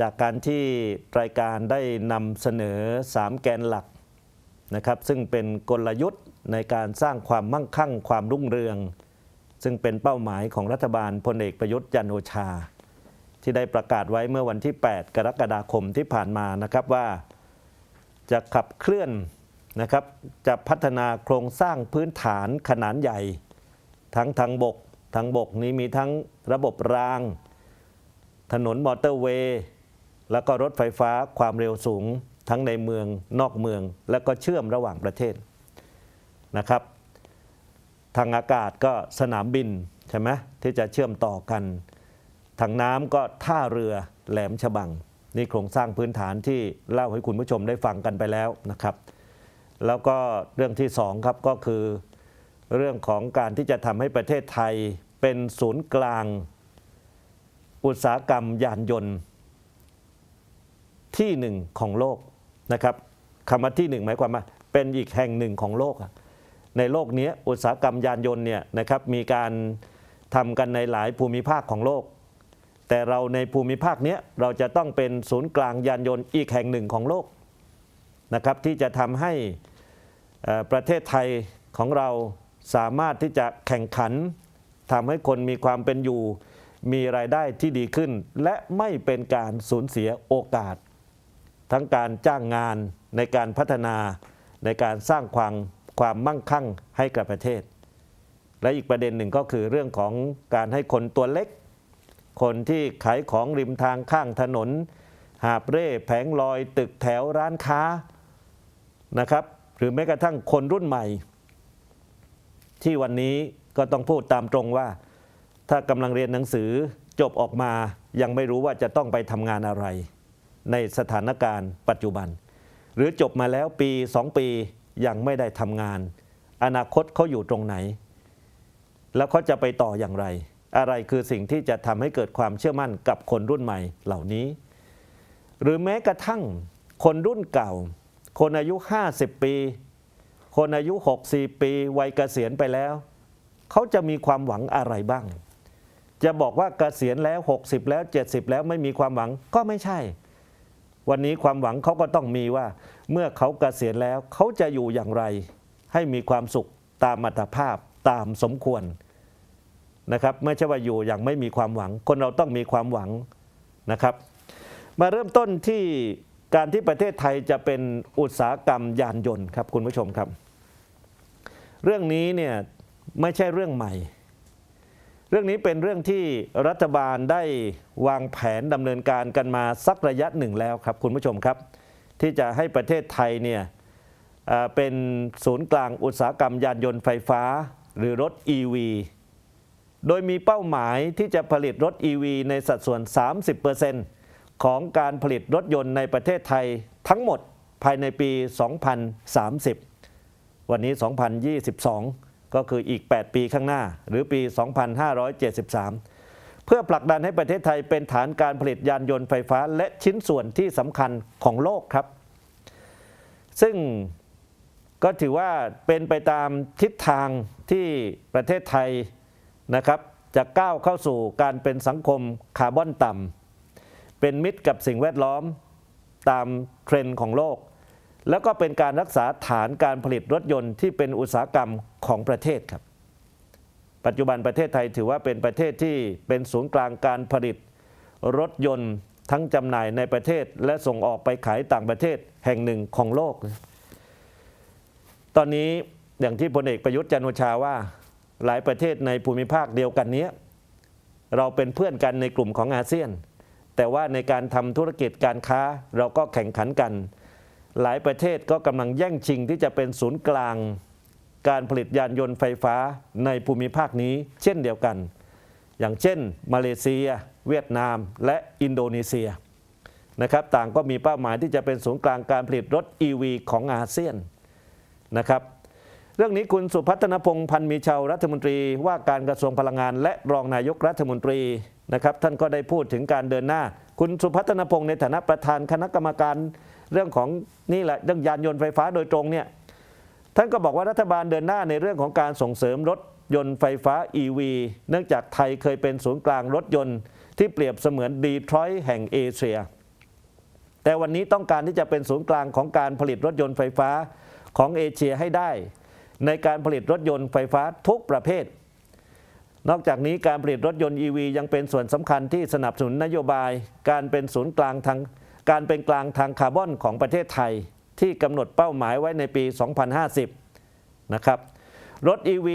จากการที่รายการได้นำเสนอ 3 แกนหลักนะครับซึ่งเป็นกลยุทธ์ในการสร้างความมั่งคั่งความรุ่งเรือง ซึ่งเป็นเป้าหมายของรัฐบาลพลเอกประยุทธ์จันโอชา ที่ได้ประกาศไว้เมื่อวันที่ 8 กรกฎาคมที่ผ่านมานะครับว่าจะขับเคลื่อนนะครับจะพัฒนาโครงสร้างพื้นฐานขนาดใหญ่ ทั้งทางบกทางบกนี้มีทั้งระบบราง ถนนมอเตอร์เวย์ แล้วก็รถไฟฟ้าความเร็วสูงทั้งในเมืองนอกเมือง แล้วก็เชื่อมระหว่างประเทศนะครับ ทางอากาศก็สนามบินใช่ไหมที่จะเชื่อมต่อกัน ทางน้ำก็ท่าเรือแหลมฉบัง นี่โครงสร้างพื้นฐานที่เล่าให้คุณผู้ชมได้ฟังกันไปแล้วนะครับ แล้วก็เรื่องที่สองครับก็คือ เรื่องของการที่จะทำให้ประเทศไทยเป็นศูนย์กลาง อุตสาหกรรมยานยนต์ ที่หนึ่งของโลกนะครับคำว่าที่หนึ่งหมายความว่าเป็นอีกแห่งหนึ่งของโลก ในโลกนี้อุตสาหกรรมยานยนต์เนี่ยนะครับมีการทำกันในหลายภูมิภาคของโลก แต่เราในภูมิภาคนี้เราจะต้องเป็นศูนย์กลางยานยนต์อีกแห่งหนึ่งของโลกนะครับที่จะทำให้ประเทศไทยของเราสามารถที่จะแข่งขันทำให้คนมีความเป็นอยู่ มีรายได้ที่ดีขึ้น และไม่เป็นการสูญเสียโอกาส ทั้งการจ้างงานในการพัฒนาในการสร้างความความมั่งคั่งให้กับประเทศ และอีกประเด็นหนึ่งก็คือเรื่องของการให้คนตัวเล็ก คนที่ขายของริมทางข้างถนน หาบเร่แผงลอยตึกแถวร้านค้านะครับ หรือแม้กระทั่งคนรุ่นใหม่ ที่วันนี้ก็ต้องพูดตามตรงว่า ถ้ากำลังเรียนหนังสือจบออกมายังไม่รู้ว่าจะต้องไปทำงานอะไร ในสถานการณ์ปัจจุบัน หรือจบมาแล้วปี 2 ปียังไม่ได้ทำงาน อนาคตเขาอยู่ตรงไหน แล้วเขาจะไปต่ออย่างไร อะไรคือสิ่งที่จะทำให้เกิดความเชื่อมั่นกับคนรุ่นใหม่เหล่านี้ หรือแม้กระทั่งคนรุ่นเก่า คนอายุ 50 ปี คนอายุ64ปีวัยเกษียณไปแล้ว เขาจะมีความหวังอะไรบ้างจะบอกว่าเกษียณแล้ว 60 แล้ว 70 แล้วไม่มีความหวังก็ไม่ใช่ วันนี้ความหวังเขาก็ต้องมีว่า เมื่อเขาเกษียณแล้วเขาจะอยู่อย่างไร ให้มีความสุขตามอัตภาพตามสมควรนะครับไม่ใช่ว่าอยู่อย่างไม่มีความหวัง คนเราต้องมีความหวังนะครับ มาเริ่มต้นที่การที่ประเทศไทยจะเป็นอุตสาหกรรมยานยนต์ครับคุณผู้ชมครับ เรื่องนี้เนี่ยไม่ใช่เรื่องใหม่ เรื่องนี้เป็นเรื่องที่รัฐบาลได้วางแผนดำเนินการกันมาสักระยะหนึ่งแล้วครับคุณผู้ชมครับ ที่จะให้ประเทศไทยเนี่ยเป็นศูนย์กลางอุตสาหกรรมยานยนต์ไฟฟ้า หรือรถ EV โดยมีเป้าหมายที่จะผลิตรถ EV ในสัดส่วน 30%ของการผลิตรถยนต์ในประเทศไทยทั้งหมดภายในปี 2030 วันนี้ 2022 ก็คืออีก 8 ปีข้างหน้า หรือปี 2573 เพื่อผลักดันให้ประเทศไทยเป็นฐานการผลิตยานยนต์ไฟฟ้า และชิ้นส่วนที่สำคัญของโลกครับ ซึ่งก็ถือว่าเป็นไปตามทิศทางที่ประเทศไทยนะครับ จะก้าวเข้าสู่การเป็นสังคมคาร์บอนต่ำเป็นมิตรกับสิ่งแวดล้อมตามเทรนด์ของโลก แล้วก็เป็นการรักษาฐานการผลิตรถยนต์ที่เป็นอุตสาหกรรมของประเทศครับ ปัจจุบันประเทศไทยถือว่าเป็นประเทศที่เป็นศูนย์กลางการผลิตรถยนต์ทั้งจำหน่ายในประเทศและส่งออกไปขายต่างประเทศแห่งหนึ่งของโลก ตอนนี้อย่างที่พลเอกประยุทธ์จันทร์โอชาว่าหลายประเทศในภูมิภาคเดียวกันนี้ เราเป็นเพื่อนกันในกลุ่มของอาเซียน แต่ว่าในการทำธุรกิจการค้าเราก็แข่งขันกัน หลายประเทศก็กำลังแย่งชิงที่จะเป็นศูนย์กลาง การผลิตยานยนต์ไฟฟ้าในภูมิภาคนี้เช่นเดียวกัน อย่างเช่น มาเลเซีย เวียดนาม และอินโดนีเซียนะครับต่างก็มีเป้าหมายที่จะเป็นศูนย์กลางการผลิตรถ EV ของอาเซียนนะครับเรื่องนี้คุณสุพัฒนพงษ์พันมีชาวรัฐมนตรีว่าการกระทรวงพลังงาน และรองนายกรัฐมนตรีนะครับท่านก็ได้พูดถึงการเดินหน้า คุณสุพัฒนพงษ์ในฐานะประธานคณะกรรมการ เรื่องของนี่แหละเรื่องยานยนต์ไฟฟ้าโดยตรงเนี่ยท่านก็บอกว่ารัฐบาลเดินหน้าในเรื่องของการส่งเสริมรถยนต์ไฟฟ้า EV เนื่องจากไทยเคยเป็นศูนย์กลางรถยนต์ที่เปรียบเสมือนดีทรอยต์แห่งเอเชีย แต่วันนี้ต้องการที่จะเป็นศูนย์กลางของการผลิตรถยนต์ไฟฟ้าของเอเชียให้ได้ ในการผลิตรถยนต์ไฟฟ้าทุกประเภท นอกจากนี้การผลิตรถยนต์ EV ยังเป็นส่วนสำคัญที่สนับสนุนนโยบาย การเป็นศูนย์กลางทาง การเป็นกลางทางคาร์บอนของประเทศไทยที่กำหนดเป้าหมายไว้ในปี 2050 นะครับ รถ EV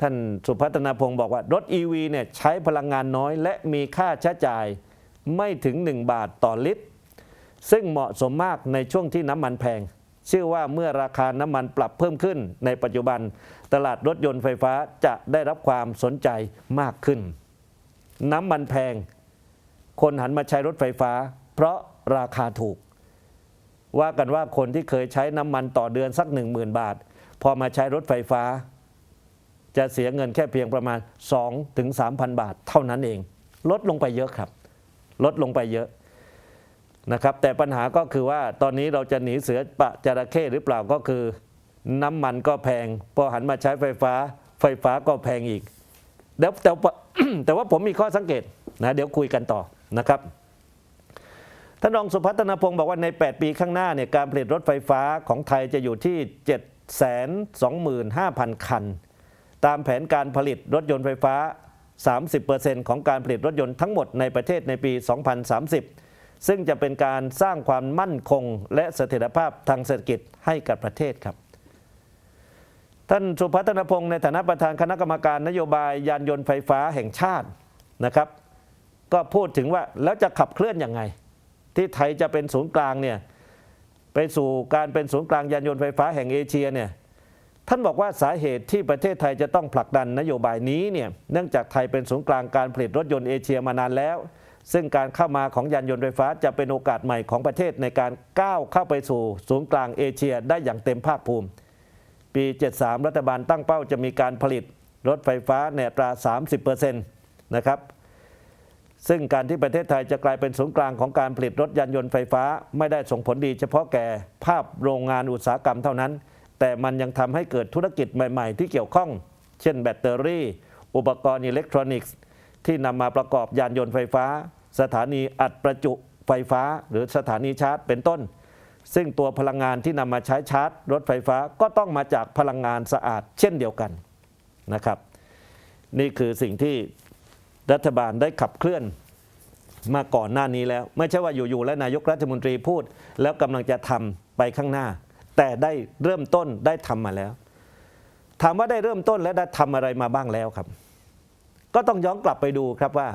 ท่านสุพัฒนาพงศ์บอกว่ารถ EV เนี่ยใช้พลังงานน้อย และมีค่าใช้จ่ายไม่ถึง 1 บาทต่อลิตร ซึ่งเหมาะสมมากในช่วงที่น้ำมันแพง เชื่อว่าเมื่อราคาน้ำมันปรับเพิ่มขึ้น ในปัจจุบันตลาดรถยนต์ไฟฟ้าจะได้รับความสนใจมากขึ้น น้ำมันแพง คนหันมาใช้รถไฟฟ้า เพราะราคาถูก ว่ากันว่าคนที่เคยใช้น้ำมันต่อเดือนสัก 1 0,000 บาท พอมาใช้รถไฟฟ้า จะเสียเงินแค่เพียงประมาณ2-3,000ถึง3,000 บาท เท่านั้นเอง ลดลงไปเยอะครับ ลดลงไปเยอะนะครับแต่ปัญหาก็คือว่าตอนนี้เราจะหนีเสือปะจระเข้หรือเปล่าก็คือ น้ำมันก็แพง พอหันมาใช้ไฟฟ้า ไฟฟ้าก็แพงอีกเดี๋ยวแต่แต่ว่าผมมีข้อสังเกตนะเดี๋ยวคุยกันต่อนะครับ ท่านรองสุพัฒนพงศ์บอกว่าใน 8 ปีข้างหน้าเนี่ยการผลิตรถไฟฟ้าของไทยจะอยู่ที่ 725,000 คัน ตามแผนการผลิตรถยนต์ไฟฟ้า 30%ของการผลิตรถยนต์ทั้งหมดในประเทศในปี 2030 ซึ่งจะเป็นการสร้างความมั่นคงและเสถียรภาพทางเศรษฐกิจให้กับประเทศครับท่านสุพัฒนพงศ์ในฐานะประธานคณะกรรมการนโยบายยานยนต์ไฟฟ้าแห่งชาตินะครับ ก็พูดถึงว่าแล้วจะขับเคลื่อนยังไง ที่ไทยจะเป็นศูนย์กลางเนี่ยไปสู่การเป็นศูนย์กลางยานยนต์ไฟฟ้าแห่งเอเชียเนี่ยท่านบอกว่าสาเหตุที่ประเทศไทยจะต้องผลักดันนโยบายนี้เนี่ยเนื่องจากไทยเป็นศูนย์กลางการผลิตรถยนต์เอเชียมานานแล้ว ซึ่งการเข้ามาของยานยนต์ไฟฟ้าจะเป็นโอกาสใหม่ของประเทศในการก้าวเข้าไปสู่ศูนย์กลางเอเชียได้อย่างเต็มภาคภูมิ ปี 73 รัฐบาลตั้งเป้าจะมีการผลิตรถไฟฟ้าในตรา 30%นะครับ ซึ่งการที่ประเทศไทยจะกลายเป็นศูนย์กลางของการผลิตรถยานยนต์ไฟฟ้า ไม่ได้ส่งผลดีเฉพาะแก่ภาพโรงงานอุตสาหกรรมเท่านั้น แต่มันยังทำให้เกิดธุรกิจใหม่ ๆ ที่เกี่ยวข้อง เช่น แบตเตอรี่ อุปกรณ์อิเล็กทรอนิกส์ ที่นำมาประกอบยานยนต์ไฟฟ้า สถานีอัดประจุไฟฟ้า หรือสถานีชาร์จ เป็นต้น ซึ่งตัวพลังงานที่นำมาใช้ชาร์จ รถไฟฟ้าก็ต้องมาจากพลังงานสะอาด เช่นเดียวกันนะครับ นี่คือสิ่งที่ รัฐบาลได้ขับเคลื่อนมาก่อนหน้านี้แล้ว ไม่ใช่ว่าอยู่ๆแล้วนายกรัฐมนตรีพูด แล้วกำลังจะทำไปข้างหน้า แต่ได้เริ่มต้นได้ทำมาแล้ว ถามว่าได้เริ่มต้นและได้ทำอะไรมาบ้างแล้วครับ ก็ต้องย้อนกลับไปดูครับว่า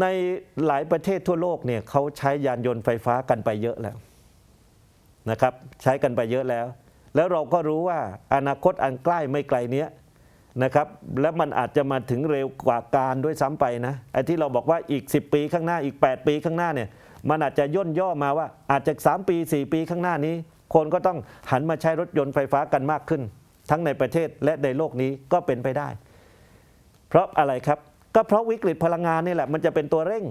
ในหลายประเทศทั่วโลกเนี่ยเขาใช้ยานยนต์ไฟฟ้ากันไปเยอะแล้วนะครับ ใช้กันไปเยอะแล้ว แล้วเราก็รู้ว่าอนาคตอันใกล้ไม่ไกลเนี้ย นะครับและมันอาจจะมาถึงเร็วกว่าการด้วยซ้ำไปนะไอ้ที่เราบอกว่าอีก 10 ปีข้างหน้าอีก 8 ปีข้างหน้าเนี่ยมันอาจจะย่นย่อมาว่าอาจจะ 3 ปี 4 ปีข้างหน้านี้ คนก็ต้องหันมาใช้รถยนต์ไฟฟ้ากันมากขึ้น ทั้งในประเทศและในโลกนี้ก็เป็นไปได้ เพราะอะไรครับก็เพราะวิกฤตพลังงานนี่แหละมันจะเป็นตัวเร่ง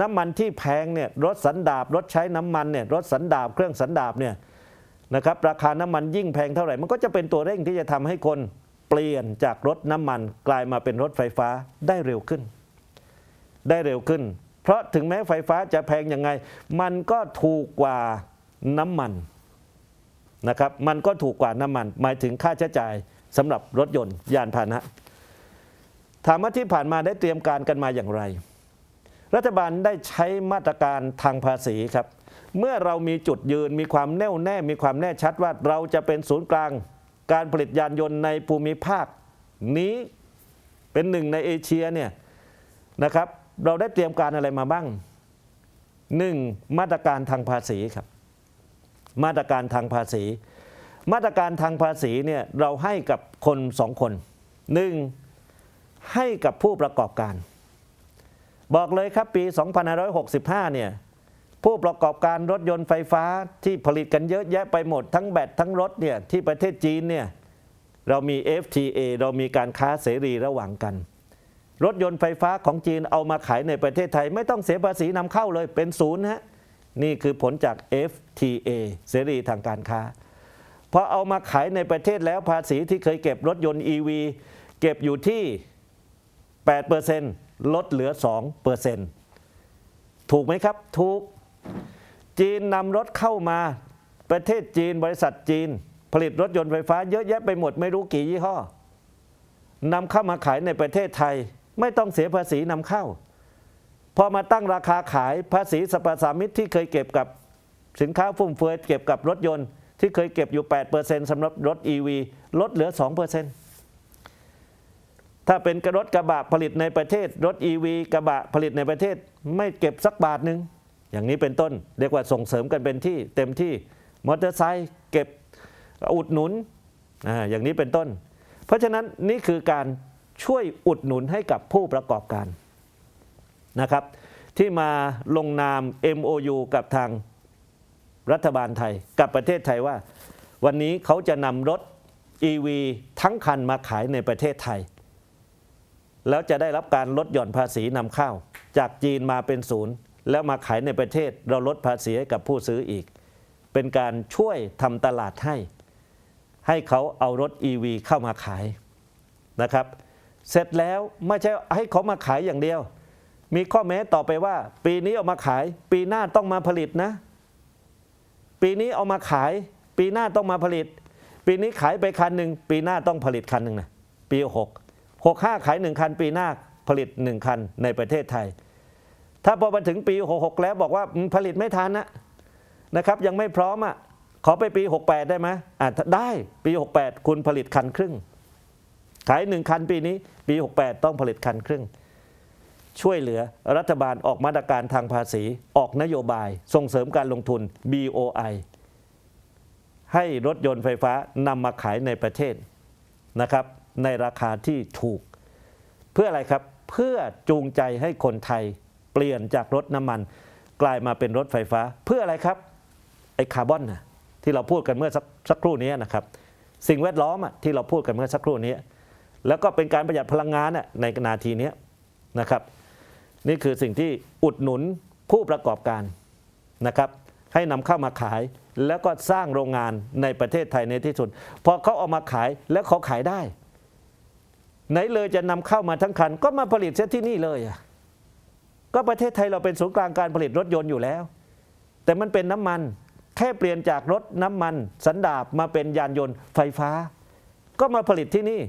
น้ำมันที่แพงเนี่ยรถสันดาบรถใช้น้ำมันเนี่ยรถสันดาบเครื่องสันดาบเนี่ยนะครับราคาน้ำมันยิ่งแพงเท่าไหร่มันก็จะเป็นตัวเร่งที่จะทำให้คน เปลี่ยนจากรถน้ำมันกลายมาเป็นรถไฟฟ้าได้เร็วขึ้น ได้เร็วขึ้น เพราะถึงแม้ไฟฟ้าจะแพงยังไง มันก็ถูกกว่าน้ำมันนะครับ มันก็ถูกกว่าน้ำมัน หมายถึงค่าใช้จ่ายสำหรับรถยนต์ยานพาหนะ ถามว่าที่ผ่านมาได้เตรียมการกันมาอย่างไร รัฐบาลได้ใช้มาตรการทางภาษีครับ เมื่อเรามีจุดยืนมีความแน่วแน่ มีความแน่ชัดว่าเราจะเป็นศูนย์กลาง การผลิตยานยนต์ในภูมิภาคนี้เป็นหนึ่งในเอเชียเนี่ยนะครับเราได้เตรียมการอะไรมาบ้างหนึ่งมาตรการทางภาษีครับ มาตรการทางภาษี มาตรการทางภาษีเนี่ยเราให้กับคนสองคนหนึ่งให้กับผู้ประกอบการ บอกเลยครับปี 2565 เนี่ย ผู้ประกอบการรถยนต์ไฟฟ้าที่ผลิตกันเยอะแยะไปหมด ทั้งแบตทั้งรถเนี่ยที่ประเทศจีนเนี่ยเรามี FTA เรามีการค้าเสรีระหว่างกัน รถยนต์ไฟฟ้าของจีนเอามาขายในประเทศไทย ไม่ต้องเสียภาษีนำเข้าเลยเป็นศูนย์ฮะนี่คือผลจาก FTA เสรีทางการค้าพอเอามาขายในประเทศแล้วภาษีที่เคยเก็บรถยนต์ EV เก็บอยู่ที่ 8%ลดเหลือ 2%ถูกไหมครับ ถูก จีนนำรถเข้ามาประเทศจีนบริษัทจีน ผลิตรถยนต์ไฟฟ้าเยอะแยะไปหมดไม่รู้กี่ยี่ห้อนำเข้ามาขายในประเทศไทย ไม่ต้องเสียภาษีนำเข้า พอมาตั้งราคาขายภาษีสรรพสามิตที่เคยเก็บกับสินค้าฟุ่มเฟือยเก็บกับรถยนต์ที่เคยเก็บอยู่ 8%สำหรับรถ EV ลดเหลือ 2%ถ้าเป็นกระรถกระบะผลิตในประเทศ รถ EV กระบะผลิตในประเทศ ไม่เก็บสักบาทหนึ่ง อย่างนี้เป็นต้นเรียกว่าส่งเสริมกันเป็นที่เต็มที่มอเตอร์ไซค์เก็บอุดหนุนออย่างนี้เป็นต้น เพราะฉะนั้นนี่คือการช่วยอุดหนุนให้กับผู้ประกอบการนะครับ ที่มาลงนาม MOU กับทางรัฐบาลไทยกับประเทศไทยว่า วันนี้เขาจะนำรถ EV ทั้งคันมาขายในประเทศไทย แล้วจะได้รับการลดหย่อนภาษีนำเข้า จากจีนมาเป็นศูนย์ แล้วมาขายในประเทศเราลดภาษีให้กับผู้ซื้ออีก เป็นการช่วยทำตลาดให้ ให้เขาเอารถ EV เข้ามาขายนะครับ เสร็จแล้วไม่ใช่ให้เขามาขายอย่างเดียว มีข้อแม้ต่อไปว่า ปีนี้เอามาขาย ปีหน้าต้องมาผลิตนะ ปีนี้เอามาขาย ปีหน้าต้องมาผลิต ปีนี้ขายไปคันหนึ่งปีหน้าต้องผลิตคันหนึ่งนะปีหกหกห้าขายหนึ่งคัน ปีหน้าผลิตหนึ่งคันในประเทศไทย ถ้าพอมาถึงปีหกหกแล้วบอกว่าผลิตไม่ทันนะนะครับ ยังไม่พร้อมอะขอไปปี 68 ได้ไหมอะได้ปี 68 คุณผลิตคันครึ่ง ขายหนึ่งคันปีนี้ ปี 68 ต้องผลิตคันครึ่ง ช่วยเหลือรัฐบาลออกมาตรการทางภาษี ออกนโยบายส่งเสริมการลงทุน BOI ให้รถยนต์ไฟฟ้านำมาขายในประเทศนะครับ ในราคาที่ถูก เพื่ออะไรครับเพื่อจูงใจให้คนไทย ปลี่ยนจากรถน้ำมัน กลายมาเป็นรถไฟฟ้า เพื่ออะไรครับไอ้คาร์บอนนะที่เราพูดกันเมื่อสักสักครู่นี้นะครับ สิ่งแวดล้อมอะที่เราพูดกันเมื่อสักครู่นี้ แล้วก็เป็นการประหยัดพลังงานอะในนาทีนี้นะครับ นี่คือสิ่งที่อุดหนุนผู้ประกอบการนะครับให้นำเข้ามาขายแล้วก็สร้างโรงงานในประเทศไทยในที่สุด พอเขาเอามาขายแล้วเขาขายได้ ไหนเลยจะนำเข้ามาทั้งคัน ก็มาผลิตเสียที่นี่เลยอะ ก็ประเทศไทยเราเป็นศูนย์กลางการผลิตรถยนต์อยู่แล้ว แต่มันเป็นน้ำมัน แค่เปลี่ยนจากรถน้ำมัน สันดาบมาเป็นยานยนต์ไฟฟ้า ก็มาผลิตที่นี่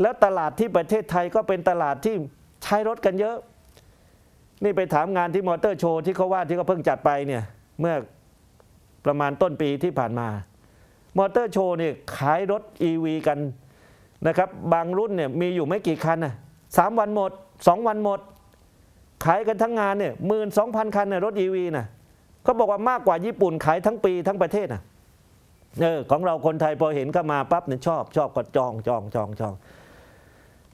แล้วตลาดที่ประเทศไทยก็เป็นตลาดที่ใช้รถกันเยอะ นี่ไปถามงานที่มอเตอร์โชว์ที่เขาว่าที่เขาเพิ่งจัดไปเนี่ยเมื่อประมาณต้นปีที่ผ่านมามอเตอร์โชว์เนี่ยขายรถ EV กันนะครับ บางรุ่นเนี่ยมีอยู่ไม่กี่คันนะสามวันหมดสองวันหมด ขายกันทั้งงานเนี่ยหมื่นสองพันคันน่ะรถ EV นะเขาบอกว่ามากกว่าญี่ปุ่นขายทั้งปีทั้งประเทศนะเออของเราคนไทยพอเห็นเข้ามาปั๊บเนี่ยชอบชอบก็จองจองจองจอง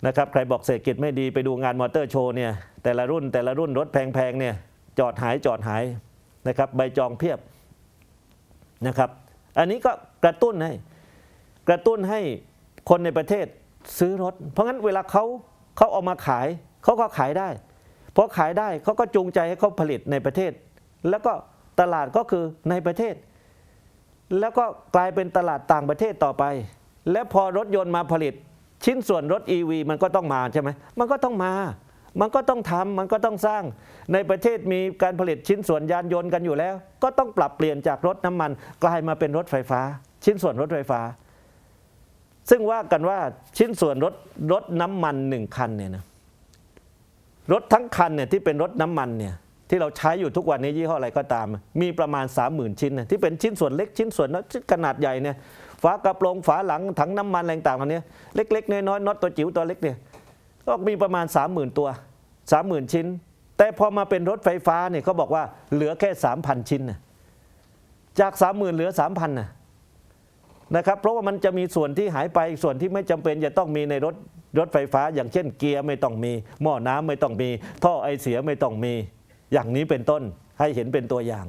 นะครับใครบอกเศรษฐกิจไม่ดีไปดูงานมอเตอร์โชว์เนี่ยแต่ละรุ่นแต่ละรุ่นรถแพงๆเนี่ยจอดหายจอดหายนะครับใบจองเพียบนะครับ อันนี้ก็กระตุ้นให้กระตุ้นให้คนในประเทศซื้อรถ เพราะงั้นเวลาเขาเขาเอามาขายเขาก็ขายได้ พอขายได้เขาก็จูงใจให้เขาผลิตในประเทศ แล้วก็ตลาดก็คือในประเทศ แล้วก็กลายเป็นตลาดต่างประเทศต่อไป และพอรถยนต์มาผลิต ชิ้นส่วนรถ EV มันก็ต้องมาใช่ไหมมันก็ต้องมามันก็ต้องทำมันก็ต้องสร้าง ในประเทศมีการผลิตชิ้นส่วนยานยนต์กันอยู่แล้ว ก็ต้องปรับเปลี่ยนจากรถน้ำมัน กลายมาเป็นรถไฟฟ้า ชิ้นส่วนรถไฟฟ้า ซึ่งว่ากันว่าชิ้นส่วนรถรถน้ำมันหนึ่งคันเนี่ยนะ รถทั้งคันเนี่ยที่เป็นรถน้ำมันเนี่ยที่เราใช้อยู่ทุกวันนี้ยี่ห้ออะไรก็ตาม มีประมาณ 30,000 ชิ้นที่เป็นชิ้นส่วนเล็กชิ้นส่วนน้อยขนาดใหญ่เนี่ยฝากระโปรงฝาหลังถังน้ำมันอะไรต่างๆอันเนี้ยเล็กๆน้อยๆน็อตตัวจิ๋วตัวเล็กเนี่ยก็มีประมาณ 30,000 ตัว 30,000 ชิ้น แต่พอมาเป็นรถไฟฟ้าเนี่ยเขาบอกว่าเหลือแค่ 3,000 ชิ้นนะจาก 30,000 เหลือ 3,000นะนะครับเพราะว่ามันจะมีส่วนที่หายไปส่วนที่ไม่จำเป็นจะต้องมีในรถ รถไฟฟ้าอย่างเช่นเกียร์ไม่ต้องมี หม้อน้ำไม่ต้องมี ท่อไอเสียไม่ต้องมี อย่างนี้เป็นต้นให้เห็นเป็นตัวอย่าง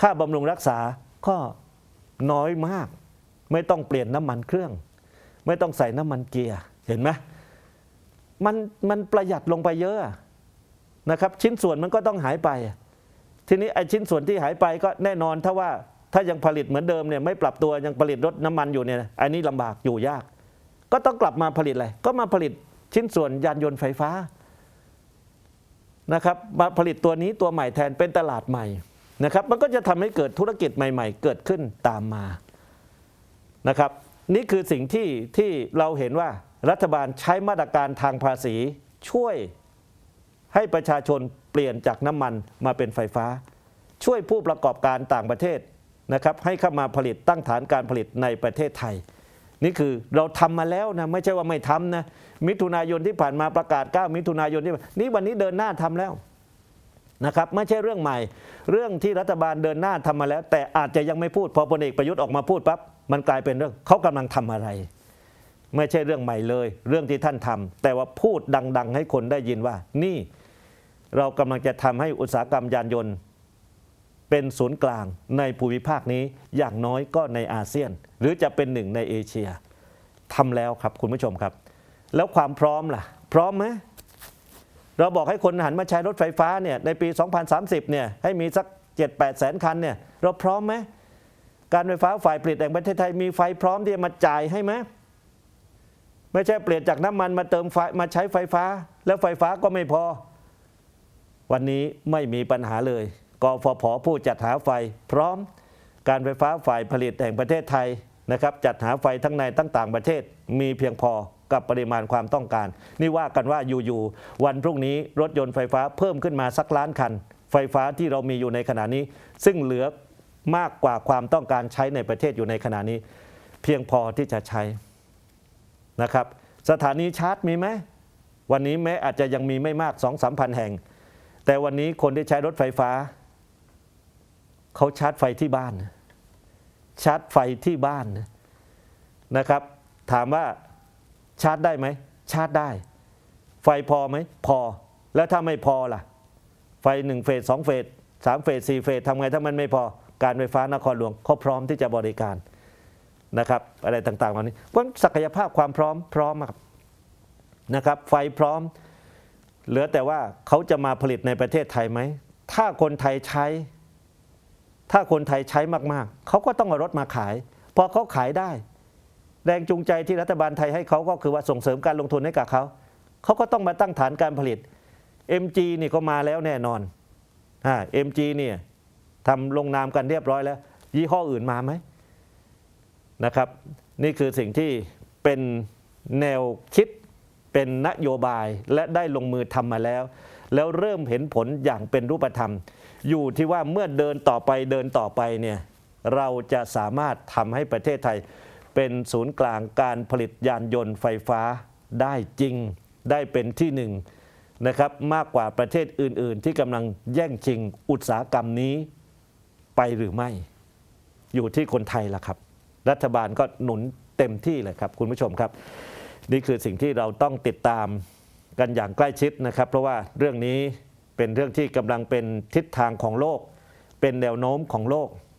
ค่าบำรุงรักษาก็น้อยมาก ไม่ต้องเปลี่ยนน้ำมันเครื่อง ไม่ต้องใส่น้ำมันเกียร์เห็นไหมมันมันประหยัดลงไปเยอะนะครับ ชิ้นส่วนมันก็ต้องหายไป ทีนี้ไอชิ้นส่วนที่หายไปก็แน่นอนถ้าว่าถ้ายังผลิตเหมือนเดิมเนี่ยไม่ปรับตัวยังผลิตรถน้ำมันอยู่เนี่ยอันนี้ลำบากอยู่ยาก ก็ต้องกลับมาผลิตอะไร ก็มาผลิตชิ้นส่วนยานยนต์ไฟฟ้านะครับมาผลิตตัวนี้ตัวใหม่แทนเป็นตลาดใหม่นะครับ มันก็จะทำให้เกิดธุรกิจใหม่ ๆ เกิดขึ้นตามมานะครับ นี่คือสิ่งที่ที่เราเห็นว่ารัฐบาลใช้มาตรการทางภาษีช่วยให้ประชาชนเปลี่ยนจากน้ำมันมาเป็นไฟฟ้า ช่วยผู้ประกอบการต่างประเทศนะครับให้เข้ามาผลิตตั้งฐานการผลิตในประเทศไทย นี่คือเราทำมาแล้วนะไม่ใช่ว่าไม่ทำนะมิถุนายนที่ผ่านมาประกาศ 9 มิถุนายนที่นนี่วันนี้เดินหน้าทำแล้วนะครับไม่ใช่เรื่องใหม่ เรื่องที่รัฐบาลเดินหน้าทำมาแล้ว แต่อาจจะยังไม่พูดพอพลเอกประยุทธ์ออกมาพูดปั๊บมันกลายเป็นเรื่องเขากำลังทำอะไร ไม่ใช่เรื่องใหม่เลย เรื่องที่ท่านทำแต่ว่าพูดดัง ๆ ให้คนได้ยินว่า นี่เรากำลังจะทำให้อุตสาหกรรมยานยนต์ เป็นศูนย์กลางในภูมิภาคนี้อย่างน้อยก็ในอาเซียน หรือจะเป็นหนึ่งในเอเชียทำแล้วครับคุณผู้ชมครับ แล้วความพร้อมล่ะ พร้อมไหมเราบอกให้คนหันมาใช้รถไฟฟ้าเนี่ยในปี 2030 เนี่ยให้มีสัก 7-8 แสนคันเนี่ยเราพร้อมไหมการไฟฟ้าฝ่ายผลิตแห่งประเทศไทยมีไฟพร้อมที่จะมาจ่ายให้ไหมไม่ใช่เปลี่ยนจากน้ำมันมาเติมไฟมาใช้ไฟฟ้า แล้วไฟฟ้าก็ไม่พอ วันนี้ไม่มีปัญหาเลย กฟผผู้จัดหาไฟ พร้อมการไฟฟ้าฝ่ายผลิตแห่งประเทศไทยนะครับจัดหาไฟทั้งในทั้งต่างประเทศมีเพียงพอกับปริมาณความต้องการ นี่ว่ากันว่าอยู่ๆวันพรุ่งนี้รถยนต์ไฟฟ้าเพิ่มขึ้นมาสักล้านคัน ไฟฟ้าที่เรามีอยู่ในขณะนี้ ซึ่งเหลือมากกว่าความต้องการใช้ในประเทศอยู่ในขณะนี้ เพียงพอที่จะใช้นะครับ สถานีชาร์จมีไหมวันนี้แม้อาจจะยังมีไม่มาก2 3พันแห่ง แต่วันนี้คนที่ใช้รถไฟฟ้า เขาชาร์จไฟที่บ้าน ชาร์จไฟที่บ้านนะครับ ถามว่าชาร์จได้ไหม ชาร์จได้ ไฟพอไหม พอ แล้วถ้าไม่พอล่ะ ไฟหนึ่งเฟสสองเฟสสามเฟสสี่เฟสทำไงถ้ามันไม่พอ การไฟฟ้านครหลวงเขาพร้อมที่จะบริการนะครับ อะไรต่างๆเหล่านี้เพราะศักยภาพความพร้อมพร้อมครับนะครับ ไฟพร้อม เหลือแต่ว่าเขาจะมาผลิตในประเทศไทยไหม ถ้าคนไทยใช้ ถ้าคนไทยใช้มากๆ เขาก็ต้องเอารถมาขาย พอเขาขายได้ แรงจูงใจที่รัฐบาลไทยให้เขาก็คือว่าส่งเสริมการลงทุนให้กับเขา เขาก็ต้องมาตั้งฐานการผลิต MG นี่ก็มาแล้วแน่นอนอ่า MG เนี่ยทำลงนามกันเรียบร้อยแล้ว ยี่ห้ออื่นมาไหมนะครับ นี่คือสิ่งที่เป็นแนวคิดเป็นนโยบายและได้ลงมือทำมาแล้ว แล้วเริ่มเห็นผลอย่างเป็นรูปธรรม อยู่ที่ว่าเมื่อเดินต่อไปเดินต่อไปเนี่ยเราจะสามารถทำให้ประเทศไทย เป็นศูนย์กลางการผลิตยานยนต์ไฟฟ้าได้จริงได้เป็นที่หนึ่งนะครับมากกว่าประเทศอื่น ๆ ที่กำลังแย่งชิงอุตสาหกรรมนี้ไปหรือไม่ อยู่ที่คนไทยล่ะครับ รัฐบาลก็หนุนเต็มที่เลยครับคุณผู้ชมครับ นี่คือสิ่งที่เราต้องติดตาม กันอย่างใกล้ชิดนะครับ เพราะว่าเรื่องนี้เป็นเรื่องที่กำลังเป็นทิศทางของโลก เป็นแนวโน้มของโลก